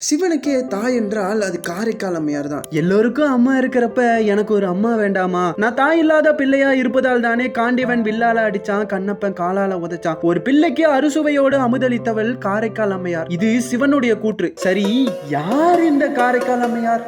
சிவனுக்கே தாய் என்றால் அது காரைக்கால் அம்மையார் தான் எல்லோருக்கும் அம்மா இருக்கிறப்ப எனக்கு ஒரு அம்மா வேண்டாமா? நான் தாய் இல்லாத பிள்ளையா இருப்பதால் தானே காண்டிவன் வில்லால அடிச்சான் கண்ணப்பன் காலால உதைச்சான். ஒரு பிள்ளைக்கு அறுசுவையோடு அமுதளித்தவள் காரைக்கால் அம்மையார். இது சிவனுடைய கூற்று. சரி யார் இந்த காரைக்கால் அம்மையார்?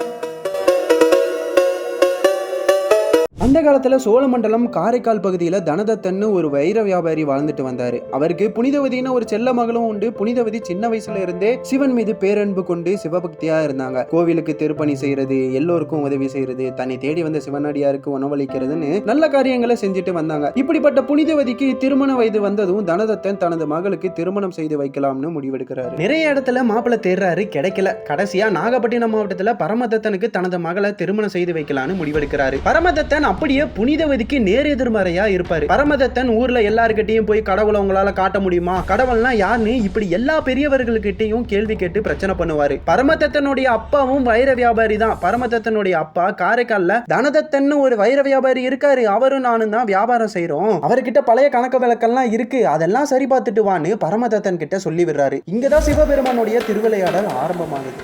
அந்த காலத்தில் சோழமண்டலம் காரைக்கால் பகுதியில் தனதத்தன்னு ஒரு வைர வியாபாரி வாழ்ந்துட்டு வந்தார். அவருக்கு புனிதவதினு ஒரு செல்ல மகளும் உண்டு. புனிதவதி சின்ன வயசுல இருந்தே சிவன் மீது பேரன்பு கொண்டு சிவபக்தியா இருந்தாங்க. கோவிலுக்கு திருப்பணி செய்யறது எல்லோருக்கும் உதவி செய்யறது தன்னை தேடி வந்த சிவனடியாருக்கு உணவளிக்கிறதுன்னு நல்ல காரியங்களை செஞ்சுட்டு வந்தாங்க. இப்படிப்பட்ட புனிதவதிக்கு திருமண வயது வந்ததும் தனதத்தன் தனது மகளுக்கு திருமணம் செய்து வைக்கலாம்னு முடிவெடுக்கிறாரு. நிறைய இடத்துல மாப்பிள்ளை தேடுறாரு கிடைக்கல. கடைசியா நாகப்பட்டினம் மாவட்டத்துல பரமதத்தனுக்கு தனது மகளை திருமணம் செய்து வைக்கலாம்னு முடிவெடுக்கிறாரு. பரமதத்தன் அப்படியே புனிதவதிக்கு நேர் எதிர்மறையா இருப்பாரு. பரமதத்தன் ஊர்ல எல்லாருக்கிட்டையும் போய் கடவுளை உங்களால காட்ட முடியுமா? கடவுள்னா யாருன்னு இப்படி எல்லா பெரியவர்கள்கிட்டயும் கேள்வி கேட்டு பிரச்சனை பண்ணுவாரு. பரமதத்தனுடைய அப்பாவும் வைர வியாபாரி தான். பரமதத்தனுடைய அப்பா காரைக்கால்ல தனதத்தன் ஒரு வைர வியாபாரி இருக்காரு. அவரும் நானும் தான் வியாபாரம் செய்யறோம் அவர்கிட்ட பழைய கணக்கு விளக்கெல்லாம் இருக்கு. அதெல்லாம் சரி பார்த்துட்டு வான்னு பரமதத்தன் கிட்ட சொல்லி விடுறாரு இங்கதான் சிவபெருமானுடைய திருவிளையாடல் ஆரம்பமாகுது.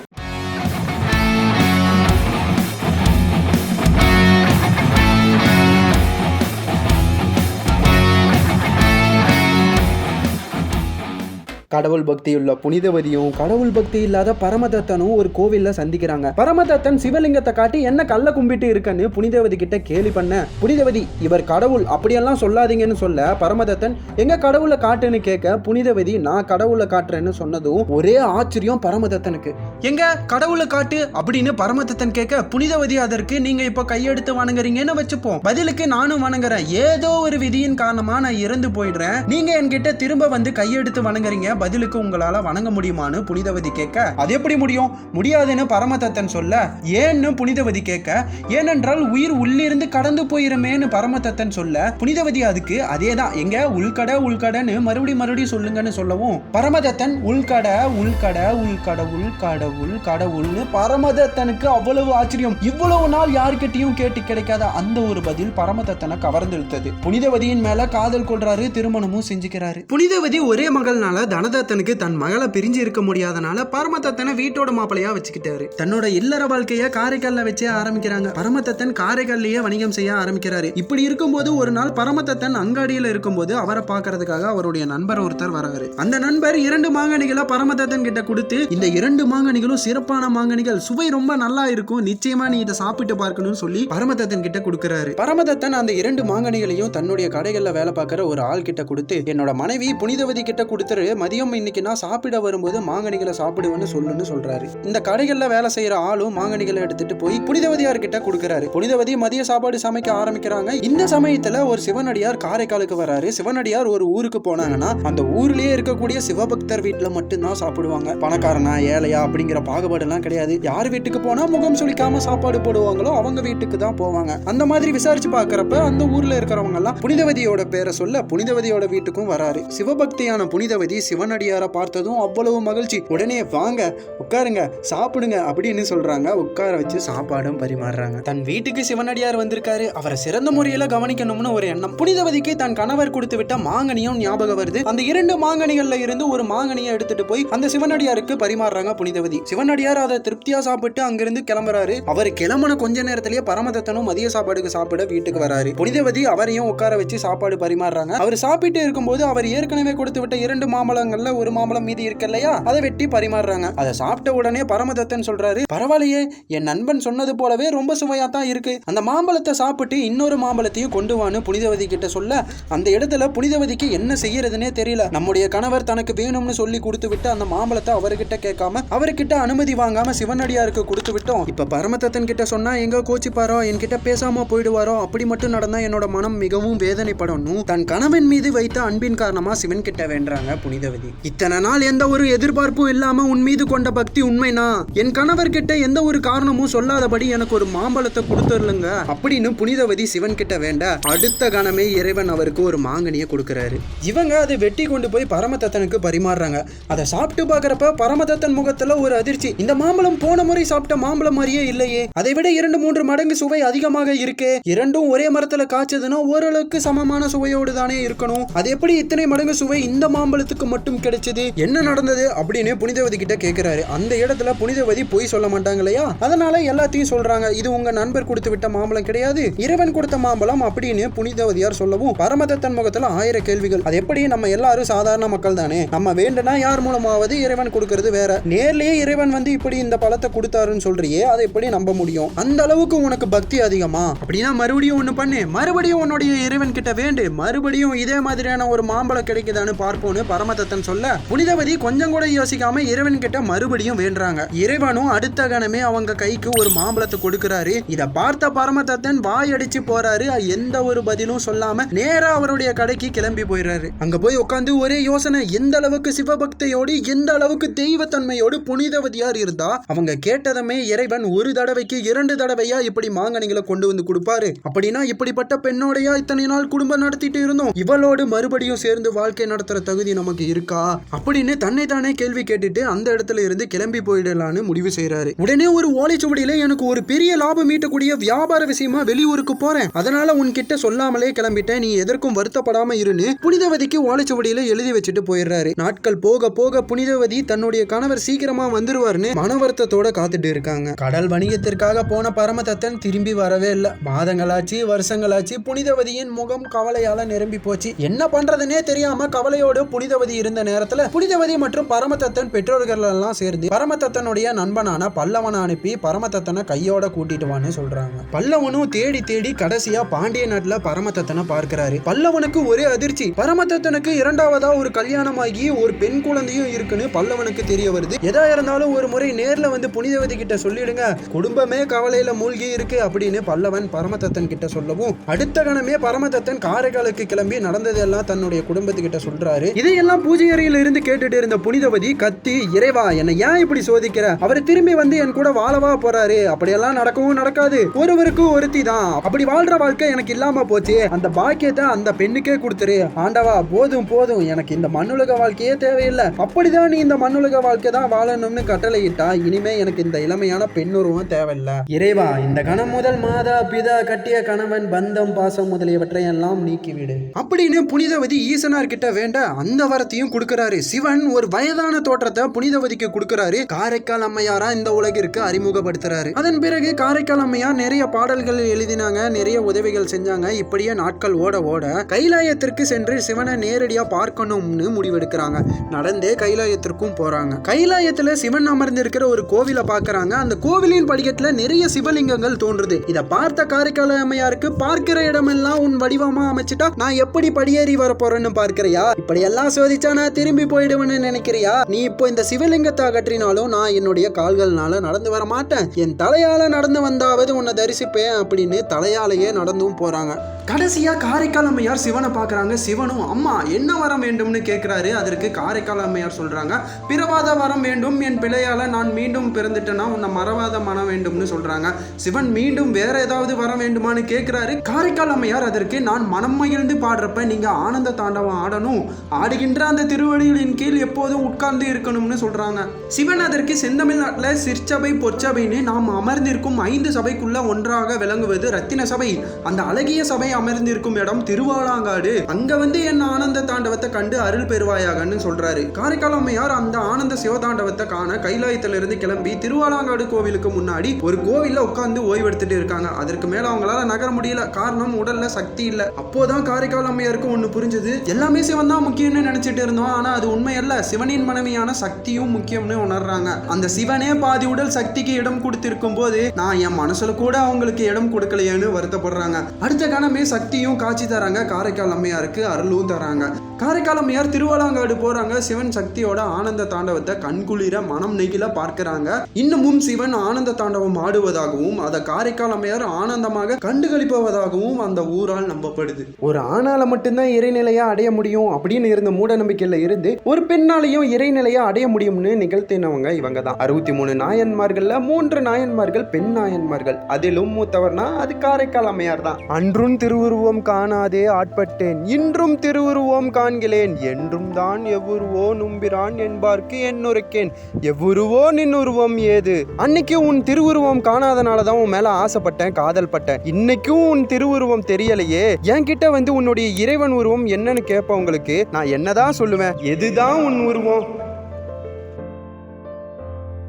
கடவுள் பக்தியுள்ள புனிதவதியும் கடவுள் பக்தி இல்லாத பரமதத்தனும் ஒரு கோவில்ல சந்திக்கிறாங்க. பரமதத்தன் சிவலிங்கத்தை காட்டி என்ன கல்ல கும்பிட்டு இருக்கன்னு புனிதவதி கிட்ட கேலி பண்ண புனிதவதி இவர் கடவுள் அப்படியெல்லாம் சொல்லாதீங்கன்னு சொல்ல பரமதத்தன் எங்க கடவுளை காட்டுன்னு கேட்க புனிதவதி நான் கடவுளை காட்டுறேன்னு சொன்னதும் ஒரே ஆச்சரியம் பரமதத்தனுக்கு. எங்க கடவுளை காட்டு அப்படின்னு பரமதத்தன் கேட்க புனிதவதி அதற்கு நீங்க இப்ப கையெடுத்து வணங்குறீங்கன்னு வச்சுப்போம். பதிலுக்கு நானும் வணங்குறேன். ஏதோ ஒரு விதியின் காரணமா நான் இறந்து போயிடுறேன். நீங்க என்கிட்ட திரும்ப வந்து கையெடுத்து வணங்குறீங்க. பதிலுக்கு உங்களால வணங்க முடியுமான்னு புனிதவதி கேட்க அது எப்படி முடியும்? முடியாதுன்னு பரமதத்தன் சொல்ல ஏன்னு புனிதவதி கேட்க ஏனென்றால் உயிர் உள்ளிருந்து கடந்து போயிருமேன்னு பரமதத்தன் சொல்ல புனிதவதி அதுக்கு அதேதான் எங்க? உள்கட உள்கடன்னு மறுபடியும் மறுபடியும் சொல்லுங்கன்னு சொல்லவும் பரமதத்தன் உள்கட உள்கட உள்கட உள்கட கடவுள்னு பரமதத்தனுக்கு அவ்வளவு ஆச்சரியம். இவ்வளவு நாள் யாருக்கிட்டையும் கேட்டு கிடைக்காத அந்த ஒரு பதில் பரமதத்தனை கவர்ந்தெழுத்தது. புனிதவதியின் மேல காதல் கொள்றாரு திருமணமும் செஞ்சுக்கிறாரு. புனிதவதி ஒரே மகள்னால தனதத்தனுக்கு தன் மகளை பிரிஞ்சு இருக்க முடியாதனால பரமதத்தனை வீட்டோட மாப்பிளையா வச்சுக்கிட்டாரு. தன்னோட இல்லற வாழ்க்கைய காரைக்கால்ல வச்சே ஆரம்பிக்கிறாங்க. பரமதத்தன் காரைக்கல்லையே வணிகம் செய்ய ஆரம்பிக்கிறாரு. இப்படி இருக்கும்போது ஒரு நாள் பரமதத்தன் அங்காடியில இருக்கும்போது அவரை பார்க்கறதுக்காக அவருடைய நண்பர் ஒருத்தர் வராரு அந்த நண்பர் இரண்டு மாங்கனிகளை பரமதத்தன் கிட்ட கொடுத்து இந்த இரண்டு மாங்கனிகளும் சிறப்பான மாங்கனிகள் சுவை ரொம்ப நல்லா இருக்கும் நிச்சயமா நீ இதை சாப்பிட்டு பார்க்கணும்னு சொல்லி பரமதத்தன் கிட்ட கொடுக்கறாரு. பரமதத்தன் அந்த இரண்டு மாங்கனிகளையும் தன்னுடைய கடைகள்ல வேலை பார்க்கிற ஒரு ஆள் கிட்ட கொடுத்து என்னோட மனைவி புனிதவதி கிட்ட கொடுத்துரு மதியம் இன்னைக்கு நான் சாப்பிட வரும்போது மாங்கனிகளை சாப்பிடுவேன்னு சொல்லுன்னு சொல்றாரு. இந்த கடைகள்ல வேலை செய்யற ஆளும் மாங்கனிகளை எடுத்துட்டு போய் புனிதவதியார் கிட்ட கொடுக்கறாரு. புனிதவதி மதிய சாப்பாடு சமைக்க ஆரம்பிக்கிறாங்க. இந்த சமயத்துல ஒரு சிவனடியார் காரைக்காலுக்கு வராரு. சிவனடியார் ஒரு ஊருக்கு போனாங்கன்னா அந்த ஊர்லயே இருக்கக்கூடிய சிவபக்தர் வீட்டுல மட்டும்தான் சாப்பிடுவாங்க. பணக்காரனா ஏழையா அப்படிங்கிற பாகுபாடு எல்லாம் கிடையாது. யார் வீட்டுக்கு போனா முகம் சுளிக்காம சாப்பாடு போடுவாங்களோ அவங்க வீட்டுக்கு தான் போவாங்க. அந்த மாதிரி விசாரிச்சு பாக்குறப்ப அந்த ஊர்ல இருக்கிறவங்க எல்லாம் புனிதவதியோட பேரை சொல்ல புனிதவதியோட வீட்டுக்கும் வராரு. சிவபக்தியான புனிதவதி சிவனடியாரை பார்த்ததும் அவ்வளவு மகிழ்ச்சி. உடனே வாங்க உட்காருங்க சாப்பிடுங்க அப்படின்னு சொல்றாங்க. உட்கார வச்சு சாப்பாடும் பரிமாறுறாங்க. தன் வீட்டுக்கு சிவனடியார் வந்திருக்காரு. அவரை சிறந்த முறையில கவனிக்கணும்னு ஒரு எண்ணம். புனிதவதிக்கு தன் கணவர் கொடுத்து விட்ட மாங்கனியும் ஞாபகம் வருது. அந்த இரண்டு மாங்கனிகள்ல இருந்து ஒரு மாங்கனியை எடுத்துட்டு போய் அந்த சிவனடியாருக்கு பரிமாறுறாங்க புனிதவதி. சிவனடியார் அதை திருப்தியா சாப்பிட்டு அங்கிருந்து கிளம்புறாரு. அவர் கிளம்புன கொஞ்ச நேரத்திலேயே பரமதத்தனும் மதிய சாப்பாடுக்கு சாப்பிட வீட்டுக்கு வராரு. புனிதவதி அவரையும் உட்கார வச்சு சாப்பாடு பரிமாறுறாங்க. அவர் சாப்பிட்டு இருக்கும்போது அவர் ஏற்கனவே கொடுத்து விட்ட இரண்டு மாம்பழங்கள்ல ஒரு மாம்பழம் மீதி இருக்கு இல்லையா? அதை வெட்டி பரிமாறுறாங்க. அதை சாப்பிட்ட உடனே பரமதத்தன் சொல்றாரு பரவாயில்லையே என் நண்பன் சொன்னது போலவே ரொம்ப சுவையா தான் இருக்கு. அந்த மாம்பழத்தை சாப்பிட்டு இன்னொரு மாம்பழத்தையும் கொண்டு வான்னு புனிதவதி கிட்ட சொல்ல அந்த இடத்துல புனிதவதிக்கு என்ன செய்யறதுனே தெரியல. நம்முடைய கணவர் தனக்கு வேணும்னு சொல்லி கொடுத்து விட்டு அந்த மாம்பழத்தை அவர்கிட்ட கேட்காம அவர்கிட்ட அனுமதி வாங்காம சிவனடியாருக்கு கொடுத்து விட்டோம். இப்ப பரமதத்தன் கிட்ட சொன்னா எங்க கோச்சிப்பாரோ என்கிட்ட பேசாம போயிடுவாரோ? அப்படி மட்டும் நடந்தா என்னோட மனம் மிகவும் வேதனைப்படணும் தன் கணவன் மீது வைத்த அன்பின் காரணமா சிவன் கிட்ட வேண்டுறாங்க புனிதவதி. இத்தனை நாள் எந்த ஒரு எதிர்பார்ப்பும் இல்லாம உன் மீது கொண்ட பக்தி உண்மைனா? என் கணவர் கிட்ட எந்த ஒரு காரணமும் சொல்லாதபடி எனக்கு ஒரு மாம்பழத்தை கொடுத்துருலுங்க அப்படின்னு புனிதவதி சிவன் கிட்ட வேண்ட அடுத்த கணமே இறைவன் அவருக்கு ஒரு மாங்கனியை கொடுக்கறாரு. இவங்க அதை வெட்டி கொண்டு போய் பரமதத்தனுக்கு பரிமாறுறாங்க. அதை சாப்பிட்டு பாக்குறப்ப பரமதத்தன் முகத்துல ஒரு அதிர்ச்சி. இந்த மாம்பழம் போன முறை சாப்பிட்ட மாம்பழம் மாதிரியே இல்லையே. அதை விட இரண்டு மூன்று மடங்கு சுவை அதிகமாக இருக்கே. இரண்டும் ஒரே மரத்துல காய்ச்சதுன்னா ஓரளவுக்கு சமமான சுவையோடு தானே இருக்கணும். அது எப்படி இத்தனை மடங்கு சுவை இந்த மாம்பழத்துக்கு மட்டும் மீண்டும் கிடைச்சது என்ன நடந்தது அப்படின்னு புனிதவதி கிட்ட கேக்குறாரு. அந்த இடத்துல புனிதவதி பொய் சொல்ல மாட்டாங்க இல்லையா அதனால எல்லாத்தையும் சொல்றாங்க. இது உங்க நண்பர் கொடுத்து விட்ட மாம்பழம் கிடையாது. இறைவன் கொடுத்த மாம்பழம் அப்படின்னு புனிதவதியார் சொல்லவும் பரமதத்தன் முகத்துல ஆயிரம் கேள்விகள். அது எப்படி நம்ம எல்லாரும் சாதாரண மக்கள் தானே? நம்ம வேண்டுனா யார் மூலமாவது இறைவன் கொடுக்கறது வேற. நேர்லயே இறைவன் வந்து இப்படி இந்த பழத்தை கொடுத்தாருன்னு சொல்றியே அதை எப்படி நம்ப முடியும்? அந்த அளவுக்கு உனக்கு பக்தி அதிகமா? அப்படின்னா மறுபடியும் ஒண்ணு பண்ணு. மறுபடியும் உன்னுடைய இறைவன் கிட்ட வேண்டு. மறுபடியும் இதே மாதிரியான ஒரு மாம்பழம் கிடைக்குதான்னு பார்ப்போம்னு பரமதத்தன் சொல்ல புனிதவதி கொஞ்சம் கூட யோசிக்காம இறைவன் கிட்ட மறுபடியும் வேண்டுறாங்க. இறைவனும் அடுத்த கணமே அவங்க கைக்கு ஒரு மாம்பழத்தை கொடுக்கிறாரு. இத பார்த்த பரமதத்தன் வாய் அடிச்சு போறாரு. எந்த ஒரு பதிலும் சொல்லாம நேரா அவருடைய கடைக்கு கிளம்பி போயிடுறாரு. அங்க போய் உட்காந்து ஒரே யோசனை எந்த அளவுக்கு சிவபக்தியோடு எந்த அளவுக்கு தெய்வத்தன்மையோடு புனிதவதியார் இருந்தா அவங்க கேட்டதமே இறைவன் ஒரு தடவைக்கு இரண்டு தடவையா இப்படி மாங்கனிகளை கொண்டு வந்து கொடுப்பாரு. அப்படின்னா இப்படிப்பட்ட பெண்ணோடையா இத்தனை நாள் குடும்பம் நடத்திட்டு இருந்தோம். இவளோடு மறுபடியும் சேர்ந்து வாழ்க்கை நடத்துற தகுதி நமக்கு இருக்கா? அப்படின்னு தன்னை தானே கேள்வி கேட்டுட்டு அந்த இடத்துல இருந்து கிளம்பி போயிடலான்னு முடிவு செய்யறாரு உடனே ஒரு ஓலைச்சுவடியில எனக்கு ஒரு பெரிய லாபம் ஈட்டக்கூடிய வியாபார விஷயமா வெளியூருக்கு போறேன். அதனால உன்கிட்ட சொல்லாமலே கிளம்பிட்டேன். நீ எதற்கும் வருத்தப்படாம இருன்னு புனிதவதிக்கு ஓலைச்சுவடியில எழுதி வச்சுட்டு போயிடுறாரு. நாட்கள் போக போக புனிதவதி தன்னுடைய கணவர் சீக்கிரமா வந்துருவார்னு மன வருத்தத்தோட காத்துட்டு இருக்காங்க. கடல் வணிகத்திற்காக போன பரமதத்தன் திரும்பி வரவே இல்லை. மாதங்களாச்சு வருஷங்களாச்சு புனிதவதியின் முகம் கவலையால நிரம்பி போச்சு. என்ன பண்றதுன்னே தெரியாம கவலையோடு புனிதவதி இருந்து இருந்த நேரத்துல புனிதவதி மற்றும் பரமதத்தன் பெற்றோர்கள் எல்லாம் சேர்ந்து பரமதத்தனுடைய நண்பனான பல்லவனை அனுப்பி பரமதத்தனை கையோட கூட்டிட்டு வான்னு சொல்றாங்க. பல்லவனும் தேடி தேடி கடைசியா பாண்டிய நாட்டுல பரமதத்தனை பார்க்கிறாரு. பல்லவனுக்கு ஒரே அதிர்ச்சி. பரமதத்தனுக்கு இரண்டாவதா ஒரு கல்யாணமாகி ஒரு பெண் குழந்தையும் இருக்குன்னு பல்லவனுக்கு தெரிய வருது. எதா இருந்தாலும் ஒரு முறை நேர்ல வந்து புனிதவதி கிட்ட சொல்லிடுங்க. குடும்பமே கவலையில மூழ்கி இருக்கு அப்படின்னு பல்லவன் பரமதத்தன் கிட்ட சொல்லவும் அடுத்த கணமே பரமதத்தன் காரைக்காலுக்கு கிளம்பி நடந்ததெல்லாம் தன்னுடைய குடும்பத்துக்கிட்ட சொல்றாரு. இதையெல்லாம் பூஜை அறையில இருந்து கேட்டுட்டு இருந்த புனிதவதி கத்தி இறைவா என்னை ஏன் இப்படி சோதிக்கிற? அவர் திரும்பி வந்து என் கூட வாழவா போறாரு. அப்படியெல்லாம் நடக்கவும் நடக்காது. ஒருவருக்கும் ஒருத்தி தான். அப்படி வாழ்ற வாழ்க்கை எனக்கு இல்லாம போச்சு. அந்த பாக்கியத்தை அந்த பெண்ணுக்கே கொடுத்துரு. ஆண்டவா போதும் போதும். எனக்கு இந்த மண்ணுலக வாழ்க்கையே தேவையில்லை. அப்படிதான் நீ இந்த மண்ணுலக வாழ்க்கை தான் வாழணும்னு கட்டளையிட்டா இனிமே எனக்கு இந்த இளமையான பெண்ணுருவம் தேவையில்லை. இறைவா இந்த கணம் முதல் மாதா பிதா கட்டிய கணவன் பந்தம் பாசம் முதலியவற்றை எல்லாம் நீக்கிவிடு. அப்படின்னு புனிதவதி ஈசனார் கிட்ட வேண்ட அந்த வரத்தையும் கொடுக்கிறாரு. சிவன் ஒரு வயதான தோற்றத்தை புனிதவதிக்கு கொடுக்கிறாரு. காரைக்கால் அம்மையாரா இந்த உலகிற்கு அறிமுகப்படுத்துறாரு. அதன் பிறகு காரைக்கால் அம்மையார் நிறைய பாடல்கள் எழுதினாங்க நிறைய உதவிகள் செஞ்சாங்க. இப்படியே நாட்கள் ஓட ஓட கைலாயத்திற்கு சென்று சிவனை நேரடியா பார்க்கணும்னு முடிவெடுக்கிறாங்க. நடந்தே கைலாயத்திற்கும் போறாங்க. கைலாயத்துல சிவன் அமர்ந்திருக்கிற ஒரு கோவிலை பாக்குறாங்க அந்த கோவிலின் படிக்கட்டுல நிறைய சிவலிங்கங்கள் தோன்றுது. இதை பார்த்த காரைக்கால் அம்மையாருக்கு பார்க்கிற இடமெல்லாம் உன் வடிவமா அமைச்சிட்டா நான் எப்படி படியேறி வர போறேன்னு பார்க்கிறியா? இப்படி எல்லாம் சோதிச்சா திரும்பி போயிடுவேன்னு நினைக்கிறியா? நீ இப்போ இந்த சிவலிங்கத்தை அகற்றினாலும் நான் என்னுடைய கால்கள்னால நடந்து வர மாட்டேன். என் தலையால நடந்து வந்தாவது உன்னை தரிசிப்பேன் அப்படின்னு தலையாலேயே நடந்தும் போறாங்க. கடைசியாக காரைக்கால் அம்மையார் சிவனை பார்க்குறாங்க. சிவனும் அம்மா என்ன வரம் வேண்டும்னு கேட்குறாரு அதற்கு காரைக்கால் அம்மையார் சொல்கிறாங்க பிறவாத வரம் வேண்டும். என் பிழையால் நான் மீண்டும் பிறந்துட்டேன்னா உன்னை மறவாத மனம் வேண்டும்னு சொல்கிறாங்க சிவன் மீண்டும் வேற ஏதாவது வரம் வேண்டுமான்னு கேட்குறாரு காரைக்கால் அம்மையார் அதற்கு நான் மனம் மகிழ்ந்து பாடுறப்ப நீங்கள் ஆனந்த தாண்டவம் ஆடணும். ஆடுகின்ற அந்த திருவடிகளின் கீழ் எப்போதும் உட்கார்ந்து இருக்கணும்னு சொல்கிறாங்க சிவன் அதற்கு செந்தமிழ்நாட்டில் சிற்சபை பொற்சபைன்னு நாம் அமர்ந்திருக்கும் ஐந்து சபைக்குள்ள ஒன்றாக விளங்குவது ரத்தின சபை. அந்த அழகிய சபை அமர்ந்திருக்கும் இடம் திருவாலாங்காடு. அங்க வந்து என் ஆனந்த தாண்டவத்தை கண்டு அருள் பெறுவாயாகன்னு சொல்றாரு. காரைக்கால் அம்மையார் அந்த ஆனந்த சிவதாண்டவத்தை காண கைலாயத்திலிருந்து கிளம்பி திருவாலாங்காடு கோவிலுக்கு முன்னாடி ஒரு கோவில்ல உட்கார்ந்து ஓய்வெடுத்துட்டு இருக்காங்க. அதற்கு மேல அவங்களால நகர முடியல. காரணம் உடல்ல சக்தி இல்ல. அப்போதான் காரைக்கால் அம்மையாருக்கு ஒண்ணு புரிஞ்சது. எல்லாமே சிவன் தான் முக்கியம்னு நினைச்சிட்டு இருந்தோம். ஆனா அது உண்மை அல்ல சிவனின் மனைவியான சக்தியும் முக்கியம்னு உணர்றாங்க. அந்த சிவனே பாதி உடல் சக்திக்கு இடம் கொடுத்திருக்கும் போது நான் என் மனசுல கூட அவங்களுக்கு இடம் கொடுக்கலையேன்னு வருத்தப்படுறாங்க. அடுத்த கணமே சக்தியும் காட்சி தராங்க. காரைக்கால் அம்மையாருக்கு அருளும் தராங்க. காரைக்கால் அம்மையார் திருவாலாங்காடு போறாங்க. சிவன் சக்தியோட ஆனந்த தாண்டவத்தை கண்குளிர மனம் நெகிழ பார்க்கிறாங்க. இன்னமும் சிவன் ஆனந்த தாண்டவம் ஆடுவதாகவும் அதை காரைக்கால் அம்மையார் ஆனந்தமாக கண்டுகளிப்பவதாகவும் அந்த ஊரால் நம்பப்படுது. ஒரு ஆணால மட்டும்தான் இறைநிலையா அடைய முடியும் அப்படின்னு இருந்த மூட நம்பிக்கையில இருந்து ஒரு பெண்ணாலையும் இறைநிலையா அடைய முடியும்னு நிகழ்த்தினவங்க இவங்க தான் அறுபத்தி மூணு நாயன்மார்கள்ல மூன்று நாயன்மார்கள் பெண் நாயன்மார்கள். அதிலும் மூத்தவர்னா அது காரைக்கால் அம்மையார் தான் அன்றும் திரு திருவுருவம் காணாதே ஆட்பட்டேன். இன்றும் திருவுருவம் காண்கிறேன். என்றும் தான் எவ்வுருவோ நும்பிரான் என்பார்க்கு என்னுரைக்கேன் எவ்வுருவோ நின் உருவம் ஏது? அன்னைக்கு உன் திருவுருவம் காணாதனால தான் உன் மேல ஆசைப்பட்டேன் காதல் பட்டேன். இன்னைக்கும் உன் திருவுருவம் தெரியலையே. என்கிட்ட வந்து உன்னுடைய இறைவன் உருவம் என்னன்னு கேட்ப உங்களுக்கு? நான் என்னதான் சொல்லுவேன்? எதுதான் உன் உருவம்?